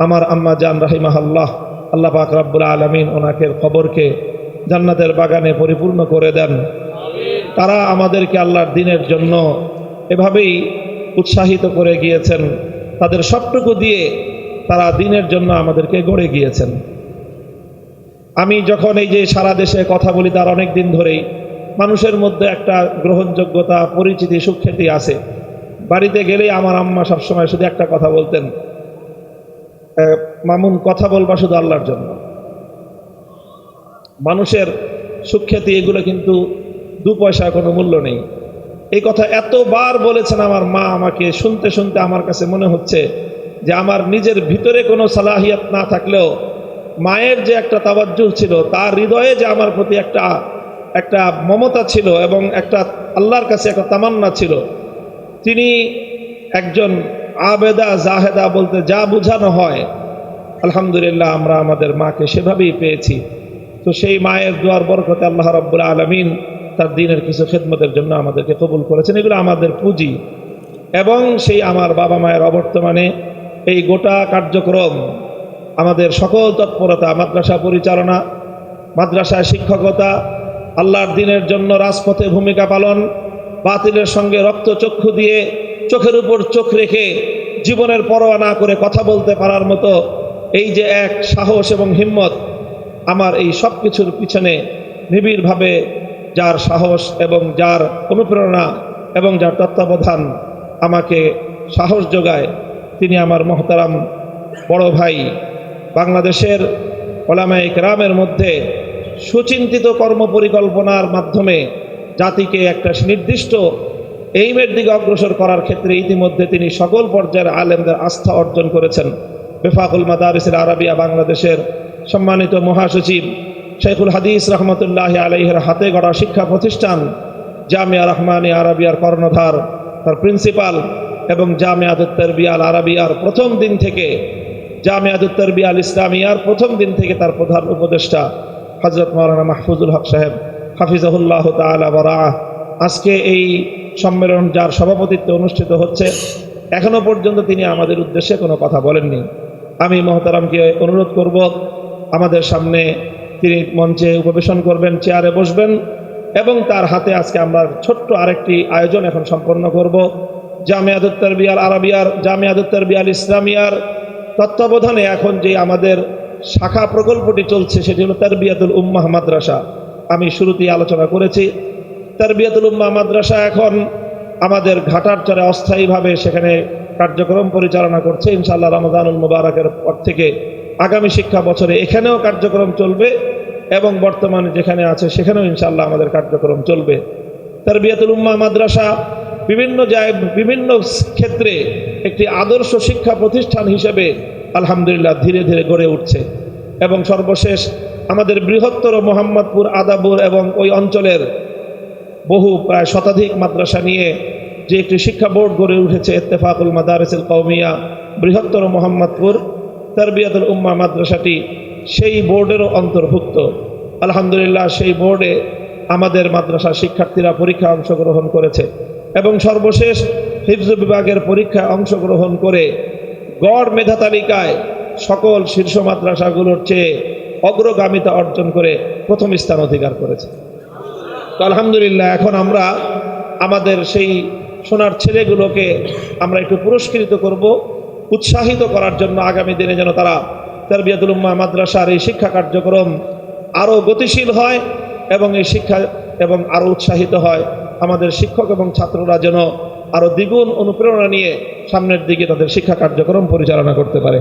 আমার আম্মা জান রাহিমাহাল্লাহ আল্লাহ পাক রাব্বুল আলমিন ওনাকে খবরকে জান্নাতের বাগানে পরিপূর্ণ করে দেন। তারা আমাদেরকে আল্লাহর দিনের জন্য এভাবেই উৎসাহিত করে গিয়েছেন। তাদের সবটুকু দিয়ে তারা দিনের জন্য আমাদেরকে গড়ে গিয়েছেন। আমি যখন এই যে সারা দেশে কথা বলি তার অনেক দিন ধরেই মানুষের মধ্যে একটা গ্রহণযোগ্যতা পরিচিতি সুখ্যাতি আছে। বাড়িতে গেলেই আমার আম্মা সবসময় শুধু একটা কথা বলতেন মামুন, কথা বলবা শুধু আল্লাহর জন্য। মানুষের সুখ্যাতি, এগুলো কিন্তু দু পয়সা কোনো মূল্য নেই। এই কথা এতবার বলেছেন আমার মা আমাকে, শুনতে শুনতে আমার কাছে মনে হচ্ছে যে আমার নিজের ভিতরে কোনো সালাহিয়াত না থাকলেও মায়ের যে একটা তাবাজ্জুহ ছিল, তার হৃদয়ে যে আমার প্রতি একটা একটা মমতা ছিল এবং একটা আল্লাহর কাছে একটা তামান্না ছিল, তিনি একজন আবেদা, জাহেদা বলতে যা বোঝানো হয়, আলহামদুলিল্লাহ আমরা আমাদের মাকে সেভাবেই পেয়েছি। তো সেই মায়ের দোয়ার বরকতে আল্লাহ রব্বুল আলমিন তার দিনের কিছু খেদমতের জন্য আমাদেরকে কবুল করেছেন। এগুলো আমাদের পুঁজি। এবং সেই আমার বাবা মায়ের অবর্তমানে এই গোটা কার্যক্রম, আমাদের সকল তৎপরতা, মাদ্রাসা পরিচালনা, মাদ্রাসায় শিক্ষকতা, আল্লাহর দিনের জন্য রাজপথে ভূমিকা পালন, বাতিলের সঙ্গে রক্তচক্ষু দিয়ে চোখের উপর চোখ রেখে জীবনের পরোয়া না করে কথা বলতে পারার মতো এই যে এক সাহস এবং হিম্মত আমার এই সব কিছুর পিছনে নিবিড়ভাবে যার সাহস এবং যার অনুপ্রেরণা এবং যার তত্ত্বাবধান আমাকে সাহস যোগায়, তিনি আমার মহতারাম বড় ভাই। বাংলাদেশের ওলামাই কেরামের মধ্যে সুচিন্তিত কর্মপরিকল্পনার মাধ্যমে জাতিকে একটা নির্দিষ্ট এইমের দিকে অগ্রসর করার ক্ষেত্রে ইতিমধ্যে তিনি সকল পর্যায়ের আলেমদের আস্থা অর্জন করেছেন। বেফাকুল মাদারিসের আরবিয়া বাংলাদেশের সম্মানিত মহাসচিব শেখুল হাদিস রহমতুল্লাহ আলাইহের হাতে গড়া শিক্ষা প্রতিষ্ঠান জামিয়া রহমানী আরবিয়ার কর্ণধার, তার প্রিন্সিপাল এবং জামিয়াদুত্তর বিয়াল আরবিয়ার প্রথম দিন থেকে জামিয়াদুত্তর বিয়াল ইসলামিয়ার প্রথম দিন থেকে তার প্রধান উপদেষ্টা হজরত মৌলানা মাহফুজুল হক সাহেব হাফিজ হাফিজাহুল্লাহ তালা বরা আজকে এই সম্মেলন যার সভাপতিত্বে অনুষ্ঠিত হচ্ছে, এখনও পর্যন্ত তিনি আমাদের উদ্দেশ্যে কোনো কথা বলেননি। আমি মহতারামকে অনুরোধ করব, আমাদের সামনে তিনি মঞ্চে উপবেশন করবেন, চেয়ারে বসবেন, এবং তার হাতে আজকে আমরা ছোট্ট আরেকটি আয়োজন এখন সম্পন্ন করব। জামিয়াদুত্তর বিয়াল আরবিয়ার জামিয়াদুত্তর বিয়াল ইসলামিয়ার তত্ত্বাবধানে এখন যে আমাদের শাখা প্রকল্পটি চলছে, সেটি হলো তারবিয়াতুল উম্মাহ মাদ্রাসা। আমি শুরুতেই আলোচনা করেছি তারবিয়াতুল উম্মাহ মাদ্রাসা এখন আমাদের ঘাটার চরে অস্থায়ীভাবে সেখানে কার্যক্রম পরিচালনা করছে। ইনশাআল্লাহ রমজানুল মুবারকের পর থেকে আগামী শিক্ষা বছরে এখানেও কার্যক্রম চলবে এবং বর্তমানে যেখানে আছে সেখানেও ইনশাআল্লাহ আমাদের কার্যক্রম চলবে। তারবিয়াতুল উম্মাহ মাদ্রাসা বিভিন্ন জায়গায় বিভিন্ন ক্ষেত্রে একটি আদর্শ শিক্ষা প্রতিষ্ঠান হিসেবে আলহামদুলিল্লাহ ধীরে ধীরে গড়ে উঠছে এবং সর্বশেষ আমাদের বৃহত্তর মোহাম্মদপুর, আদাবুর এবং ওই অঞ্চলের বহু প্রায় শতাধিক মাদ্রাসা নিয়ে যে একটি শিক্ষা বোর্ড গড়ে উঠেছে, ইত্তেফাকুল মাদারিসুল কৌমিয়া বৃহত্তর মোহাম্মদপুর, তারবিয়াতুল উম্মা মাদ্রাসাটি, সেই বোর্ডেরও অন্তর্ভুক্ত। আলহামদুলিল্লাহ, সেই বোর্ডে আমাদের মাদ্রাসা শিক্ষার্থীরা পরীক্ষা অংশগ্রহণ করেছে এবং সর্বশেষ হিফজ বিভাগের পরীক্ষায় অংশগ্রহণ করে গড় মেধা তালিকায় সকল শীর্ষ মাদ্রাসাগুলোর চেয়ে অগ্রগামিতা অর্জন করে প্রথম স্থান অধিকার করেছে। তো আলহামদুলিল্লাহ, এখন আমরা আমাদের সেই সোনার ছেলেগুলোকে আমরা একটু পুরস্কৃত করব, উৎসাহিত করার জন্য আগামী দিনে যেন তারা তারবিয়াতুল উম্মা মাদ্রাসার এই শিক্ষা কার্যক্রম আরও গতিশীল হয় এবং এই শিক্ষা এবং আরও উৎসাহিত হয়। আমাদের শিক্ষক এবং ছাত্ররা যেন আরও দ্বিগুণ অনুপ্রেরণা নিয়ে সামনের দিকে তাদের শিক্ষা কার্যক্রম পরিচালনা করতে পারে।